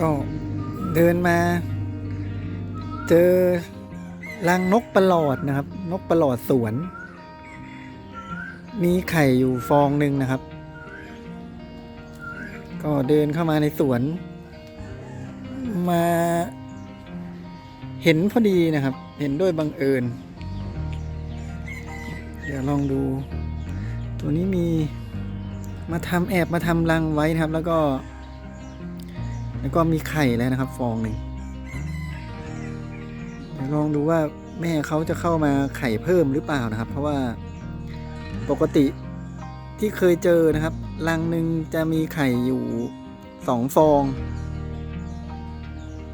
ก็เดินมา เจอรังนกประหลอดนะครับ นกประหลอดสวน มีไข่อยู่ฟองหนึ่งนะครับ ก็เดินเข้ามาในสวน มาเห็นพอดีนะครับ เห็นด้วยบังเอิญ เดี๋ยวลองดู ตัวนี้มีมาทำแอบมาทำรังไว้นะครับ แล้วก็ แล้วก็มีไข่แล้วนะครับ ฟองหนึ่งเดี๋ยวลองดูว่าแม่เขาจะเข้ามาไข่เพิ่มหรือเปล่านะครับ เพราะว่าปกติที่เคยเจอนะครับรังหนึ่งจะมีไข่อยู่สองฟอง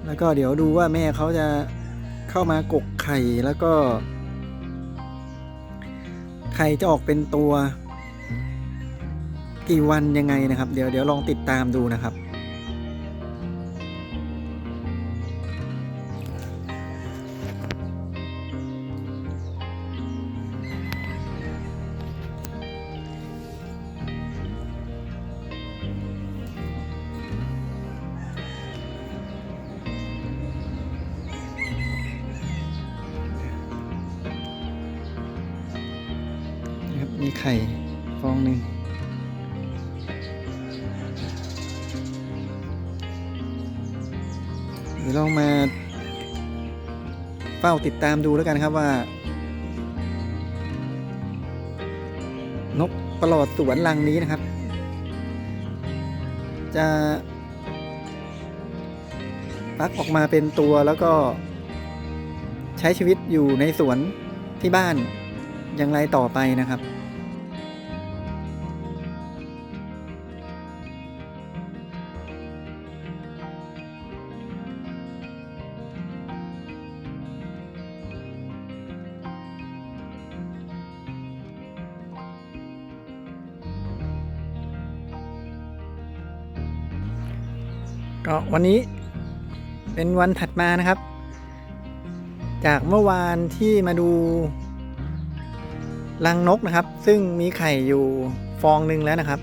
แล้วก็เดี๋ยวดูว่าแม่เขาจะเข้ามากกไข่แล้วก็ ไข่จะออกเป็นตัว กี่วันยังไงนะครับ เดี๋ยวเดี๋ยวลองติดตามดูนะครับ ไข่ฟองหนึ่งเดี๋ยวลองมาเฝ้าติดตามดูแล้วกันครับว่า นกประหลอดสวนรังนี้นะครับ จะฟักออกมาเป็นตัวแล้วก็ใช้ชีวิตอยู่ในสวนที่บ้านอย่างไรต่อไปนะครับ ก็วันนี้เป็นวันถัดมานะครับ จากเมื่อวานที่มาดูรังนกนะครับ ซึ่งมีไข่อยู่ฟองหนึ่งแล้วนะครับ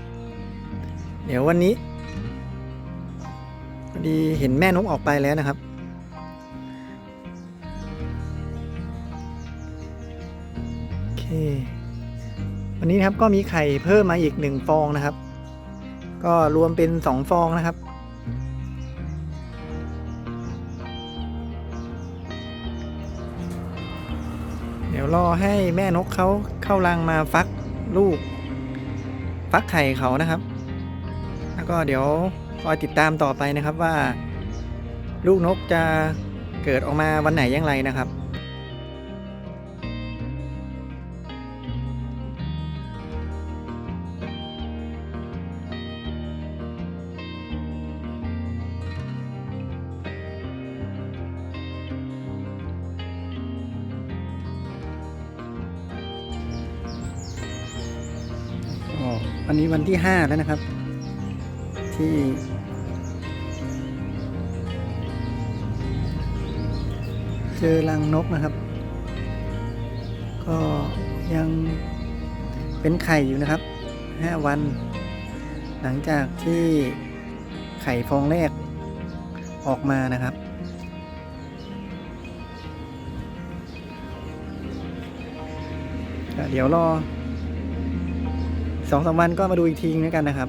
เดี๋ยววันนี้พอดีเห็นแม่นกออกไปแล้วนะครับ โอเค วันนี้นะครับก็มีไข่เพิ่มมาอีกหนึ่งฟองนะครับ ก็รวมเป็นสองฟองนะครับ ดี๋ยวรอให้แม่นกเขาเข้ารังมาฟักลูก ฟักไข่เขานะครับ แล้วก็เดี๋ยวคอยติดตามต่อไปนะครับว่า ลูกนกจะเกิดออกมาวันไหนอย่างไรนะครับ วันนี้วันที่ห้าแล้วนะครับ ที่ เจอรังนกนะครับ ก็ยังเป็นไข่อยู่นะครับห้าวัน หลังจากที่ไข่ฟองแรกออกมานะครับเดี๋ยวรอ สองสามวันก็มาดูอีกทีนึงแล้วกันนะครับ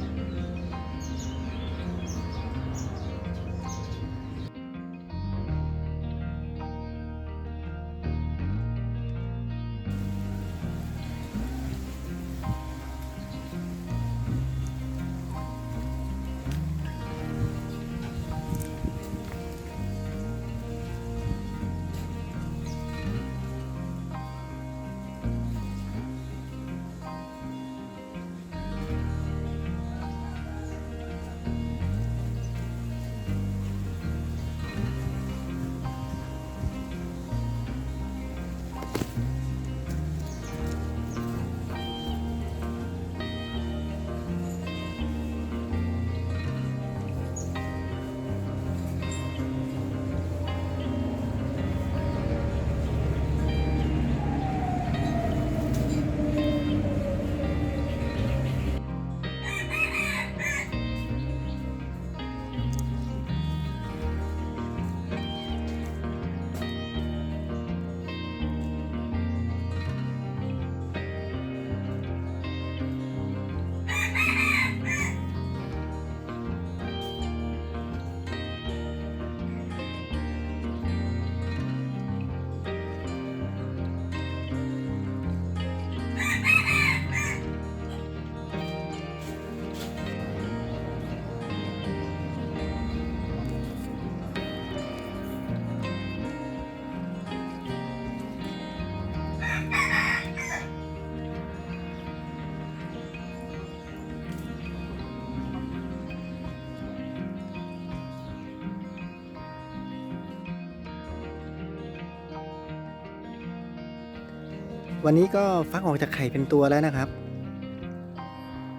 วันนี้ก็ฟักออกจากไข่เป็นตัวแล้วนะครับ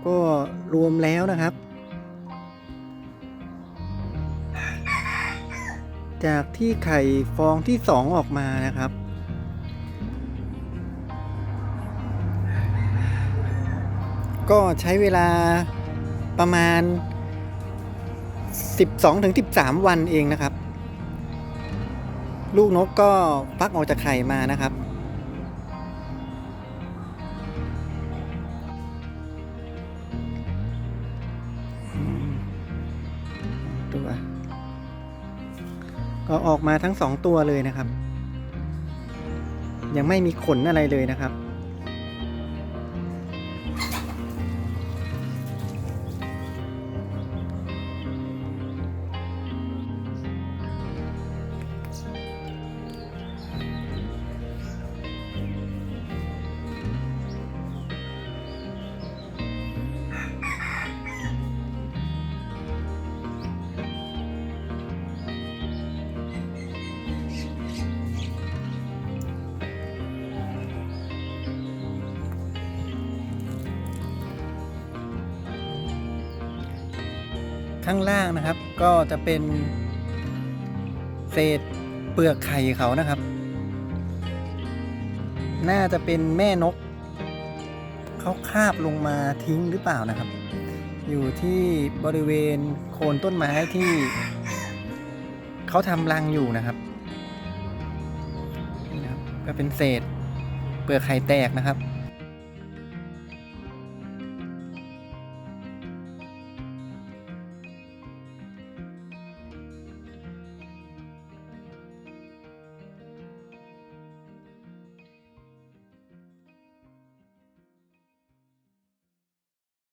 ก็รวมแล้วนะครับ จากที่ไข่ฟองที่สองออกมานะครับ ก็ใช้เวลาประมาณ 12-13 วันเองนะครับ ลูกนกก็ฟักออกจากไข่มานะครับ เอาออกมาทั้งสองตัวเลยนะครับ ยังไม่มีขนอะไรเลยนะครับ ข้างล่างนะครับ ก็จะเป็นเศษเปลือกไข่เขานะครับ น่าจะเป็นแม่นกเขาคาบลงมาทิ้งหรือเปล่านะครับ อยู่ที่บริเวณโคนต้นไม้ที่เขาทำรังอยู่นะครับนี่นะครับ ก็เป็นเศษเปลือกไข่แตกนะครับ